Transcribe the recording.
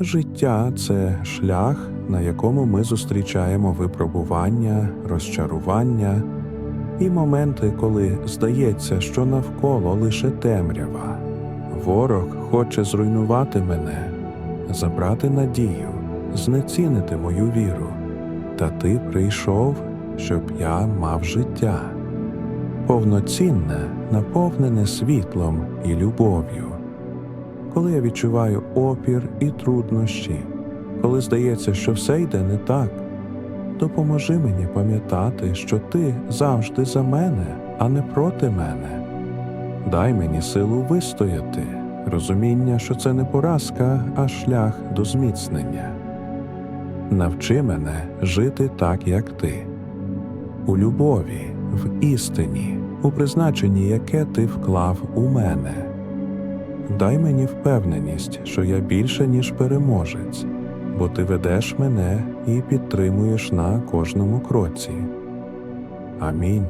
Життя це шлях, на якому ми зустрічаємо випробування, розчарування і моменти, коли здається, що навколо лише темрява. Ворог хоче зруйнувати мене, забрати надію, знецінити мою віру. Та ти прийшов, щоб я мав життя, повноцінне, наповнене світлом і любов'ю. Коли я відчуваю опір і труднощі, коли здається, що все йде не так, допоможи мені пам'ятати, що ти завжди за мене, а не проти мене. Дай мені силу вистояти, розуміння, що це не поразка, а шлях до зміцнення. Навчи мене жити так, як ти, у любові, в істині, у призначенні, яке ти вклав у мене. Дай мені впевненість, що я більше, ніж переможець, бо ти ведеш мене і підтримуєш на кожному кроці. Амінь.